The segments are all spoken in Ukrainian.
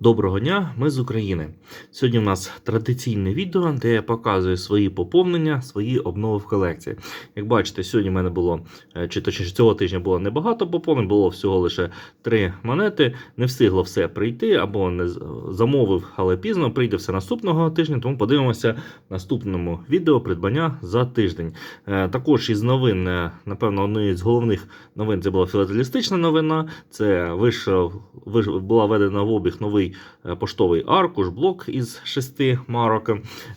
Доброго дня, ми з України. Сьогодні у нас традиційне відео, де я показую свої поповнення, свої обнови в колекції. Як бачите, сьогодні в мене було, е, чи точніше цього тижня було небагато поповнень, було всього лише три монети. Не встигло все прийти, або не замовив, але пізно прийде все наступного тижня. Тому подивимося в наступному відео придбання за тиждень. Е, Також із новин, е, напевно, однією з головних новин це була філателістична новина. Це вийшов, була введена в обіг новий е, поштовий аркуш, блок із шести марок.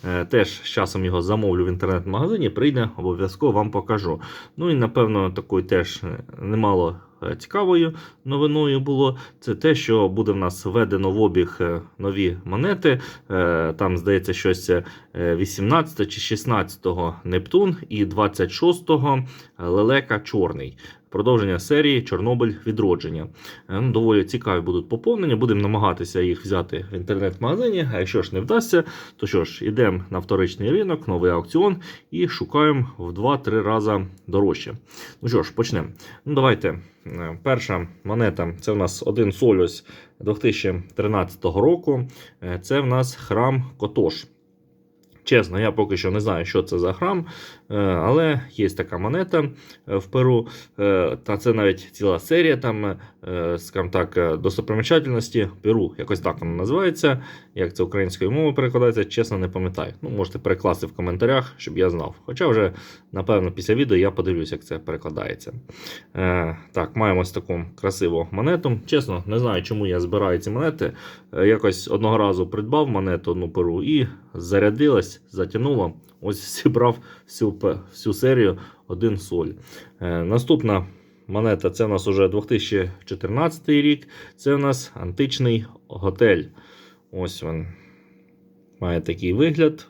Е, Теж з часом його замовлю в інтернет-магазині, прийде, обов'язково вам покажу. Ну і напевно такої теж е, немало. Е, Цікавою новиною було це те, що буде в нас введено в обіг е, нові монети. Е, Там, здається, щось е, 18 чи 16 Нептун і 26 Лелека Чорний. Продовження серії Чорнобиль відродження. Ну, доволі цікаві будуть поповнення. Будемо намагатися їх взяти в інтернет-магазині. А якщо ж не вдасться, то що ж, йдемо на вторичний ринок, новий аукціон і шукаємо в 2-3 рази дорожче. Ну що ж, почнемо. Ну, давайте. Е, Перша монета це в нас один Солюс 2013 року. Е, Це в нас храм Котош. Чесно, я поки що не знаю, що це за храм, е, але є така монета в Перу. Та це навіть ціла серія, там, скажімо так, е, достопримічательності Перу. Якось так воно називається. Як це українською мовою перекладається, чесно, не пам'ятаю. Ну, можете перекласти в коментарях, щоб я знав. Хоча вже, напевно, після відео я подивлюсь, як це перекладається. Е, Так, маємо ось таку красиву монету. Чесно, не знаю, чому я збираю ці монети. Е, Якось одного разу придбав монету одну перу і зарядилась, затягнуло. Ось зібрав всю, всю серію один соль. Е, Наступна монета це у нас уже 2014 рік. Це у нас античний готель. Ось він. Має такий вигляд.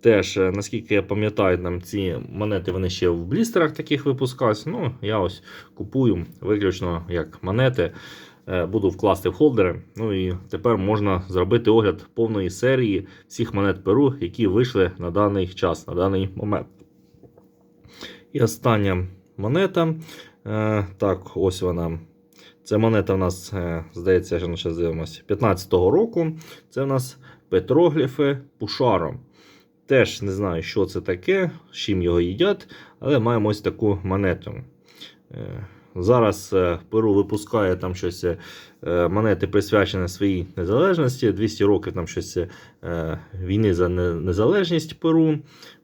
Теж, е, наскільки я пам'ятаю, там ці монети вони ще в блістерах таких випускаються. Ну, я ось купую виключно як монети. Е, Буду вкласти в холдери. Ну і тепер можна зробити огляд повної серії всіх монет Перу, які вийшли на даний час, на даний момент. І остання монета. Е, Так, ось вона. Це монета у нас, е, здається, що ми зараз дивимося, 15-го року. Це у нас петрогліфи Пушаро. Теж не знаю, що це таке, з чим його їдять, але маємо ось таку монету. Е, Зараз е, Перу випускає там щось е, монети присвячені своїй незалежності. 200 років там щось е, війни за незалежність Перу.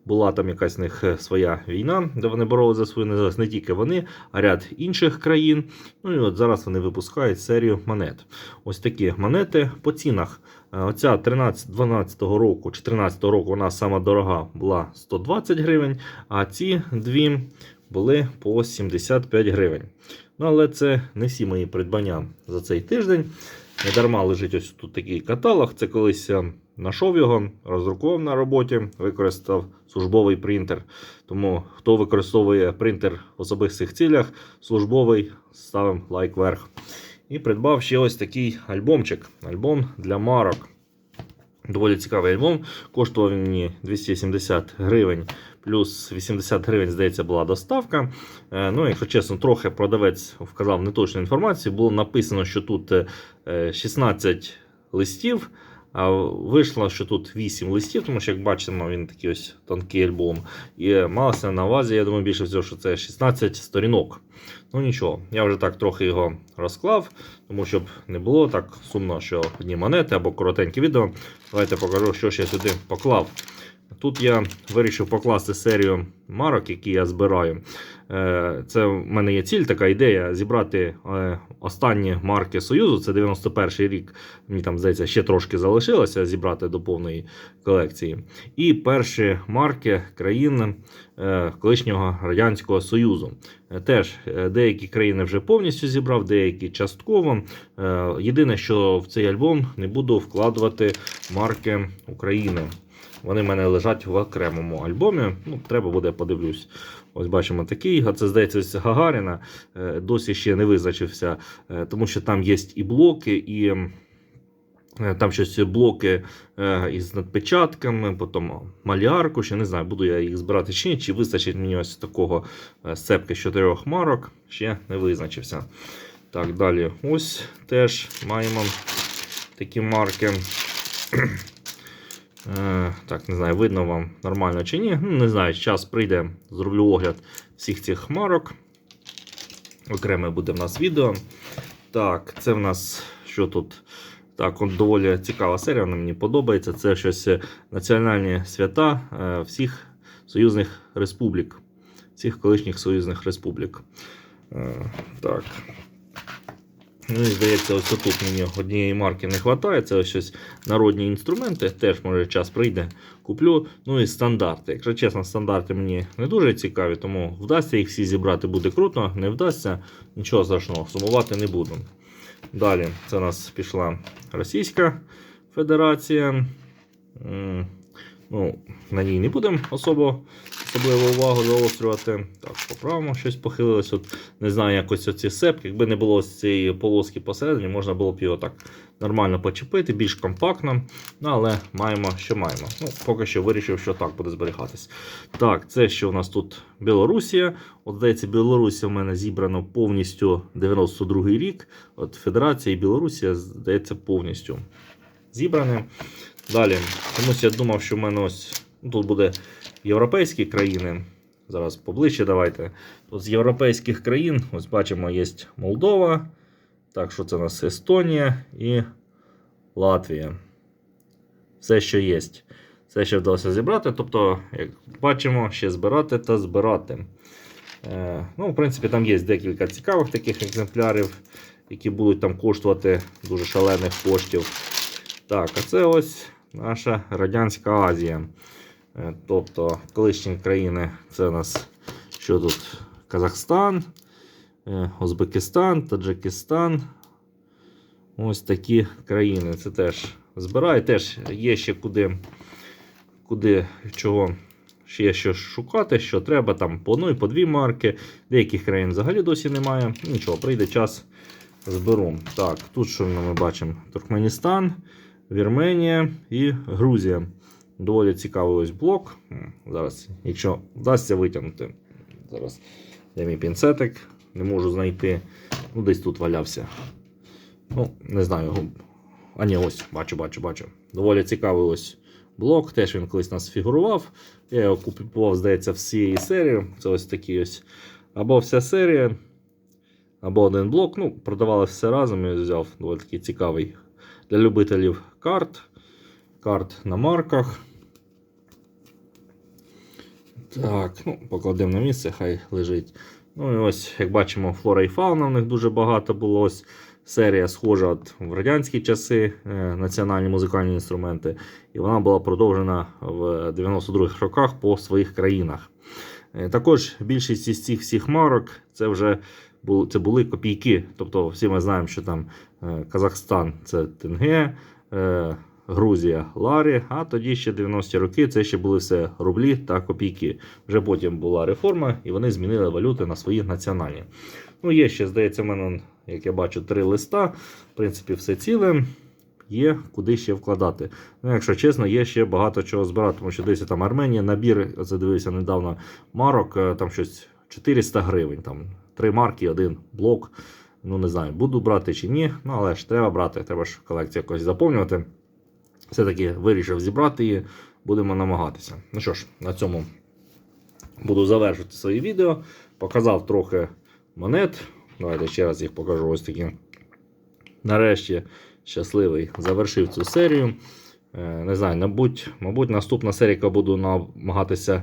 Була там якась в них е, своя війна, де вони боролися за свою незалежність. Не тільки вони, а ряд інших країн. Ну і от зараз вони випускають серію монет. Ось такі монети по цінах. Е, Оця 13-12 року чи 13 року вона сама дорога була 120 гривень, а ці дві були по 75 гривень. Ну, але це не всі мої придбання за цей тиждень. Не дарма лежить ось тут такий каталог. Це колись я знайшов його, роздрукував на роботі, використав службовий принтер. Тому хто використовує принтер в особистих цілях, службовий, ставимо лайк вверх. І придбав ще ось такий альбомчик. Альбом для марок. Доволі цікавий альбом. Коштував мені 270 гривень, плюс 80 гривень, здається, була доставка. Е, Ну, якщо чесно, трохи продавець вказав неточну інформацію. Було написано, що тут е, 16 листів. А вийшло, що тут 8 листів, тому що, як бачимо, він такий ось тонкий альбом. І малося на увазі, я думаю, більше всього, що це 16 сторінок. Ну нічого, я вже так трохи його розклав, тому щоб не було так сумно, що одні монети або коротеньке відео. Давайте покажу, що я сюди поклав. Тут я вирішив покласти серію марок, які я збираю. Е, Це в мене є ціль, така ідея зібрати е, останні марки Союзу. Це 91 рік. Мені там здається, ще трошки залишилося зібрати до повної колекції. І перші марки країн е, колишнього Радянського Союзу. Теж деякі країни вже повністю зібрав, деякі частково. Єдине, що в цей альбом не буду вкладувати марки України. Вони в мене лежать в окремому альбомі. Ну, треба буде, подивлюсь. Ось бачимо такий. Це здається з Гагаріна. Е, Досі ще не визначився, е, тому що там є і блоки, і Е, Там щось блоки із надпечатками, потім малярку, ще не знаю, буду я їх збирати чи ні, чи вистачить мені ось такого сцепки з чотирьох марок, ще не визначився. Так, далі. Ось теж маємо такі марки. Е, Так, не знаю, видно вам нормально чи ні. Ну, не знаю, час прийде, зроблю огляд всіх цих марок. Окреме буде в нас відео. Так, це в нас що тут? Так, от доволі цікава серія, вона мені подобається. Це щось е, національні свята е, всіх союзних республік, всіх колишніх союзних республік. Так. Ну і здається, ось тут мені однієї марки не вистачає. Це ось щось народні інструменти. Теж може час прийде. Куплю. Ну і стандарти. Якщо чесно, стандарти мені не дуже цікаві, тому вдасться їх всі зібрати буде круто. Не вдасться, нічого страшного, сумувати не буду. Далі це у нас пішла Російська Федерація. Ну, на ній не будемо особо особливо увагу заострювати. Так, поправимо, щось похилилось. От, не знаю, якось оці сепки. Якби не було ось цієї полоски посередині, можна було б його так нормально почепити, більш компактно. Ну, але маємо, що маємо. Ну, поки що вирішив, що так буде зберігатись. Так, це що у нас тут Білорусія. От здається, Білорусія в мене зібрано повністю 92-й рік. От Федерація і Білорусія, здається, повністю зібрані. Далі, комусь я думав, що в мене ось тут буде європейські країни. Зараз поближче давайте. Тут з європейських країн, ось бачимо, є Молдова. Так, що це у нас Естонія і Латвія. Все, що є. Все, що вдалося зібрати. Тобто, як бачимо, ще збирати та збирати. Е, ну, в принципі, там є декілька цікавих таких екземплярів, які будуть там коштувати дуже шалених коштів. Так, а це ось наша Радянська Азія. Е, Тобто колишні країни це у нас що тут? Казахстан, е, Узбекистан, Таджикистан. Ось такі країни. Це теж збираю. Теж є ще куди, куди чого. Ще є шукати, що треба там по одній, по дві марки. Деяких країн взагалі досі немає. Нічого, прийде час, зберу. Так, тут що ми бачимо? Туркменістан, Вірменія і Грузія. Доволі цікавий ось блок. Зараз, якщо вдасться витягнути. Зараз де мій пінцетик, не можу знайти. Ну, десь тут валявся. Ну, не знаю. А ні, ось, бачу, бачу, бачу. Доволі цікавий ось блок. Теж він колись нас фігурував. Я його купував, здається, всієї серії. Це ось такий ось. Або вся серія, або один блок. Ну, продавали все разом. Я взяв доволі такий цікавий для любителів карт. Карт на марках. Так, ну, покладемо на місце, хай лежить. Ну і ось, як бачимо, флора і фауна в них дуже багато було. Ось серія схожа от в радянські часи, е, національні музикальні інструменти. І вона була продовжена в 92-х роках по своїх країнах. Е, Також більшість із цих всіх марок це вже бу- це були копійки. Тобто всі ми знаємо, що там е, Казахстан це тенге, Грузія ларі, а тоді ще 90-ті роки це ще були все рублі та копійки. Вже потім була реформа, і вони змінили валюти на свої національні. Ну, є ще, здається, в мене, як я бачу, три листа. В принципі, все ціле. Є куди ще вкладати. Ну, якщо чесно, є ще багато чого збирати, тому що десь там Арменія, набір, це дивився недавно марок, е, там щось 400 гривень. Там три марки, один блок. Ну, не знаю, буду брати чи ні. Ну, але ж треба брати, треба ж колекцію якось заповнювати. Все-таки вирішив зібрати її, будемо намагатися. Ну що ж, на цьому буду завершувати своє відео. Показав трохи монет. Давайте ще раз їх покажу. Ось такі. Нарешті щасливий завершив цю серію. Е, Не знаю, мабуть, мабуть, наступна серія, буду намагатися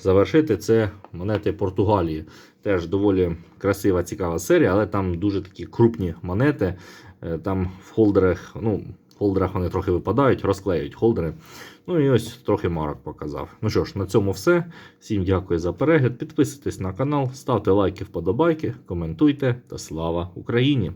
завершити, це монети Португалії. Теж доволі красива, цікава серія, але там дуже такі крупні монети. Е, Там в холдерах, ну, в холдерах вони трохи випадають, розклеюють холдери. Ну і ось трохи марок показав. Ну що ж, на цьому все. Всім дякую за перегляд. Підписуйтесь на канал, ставте лайки, вподобайки, коментуйте та слава Україні!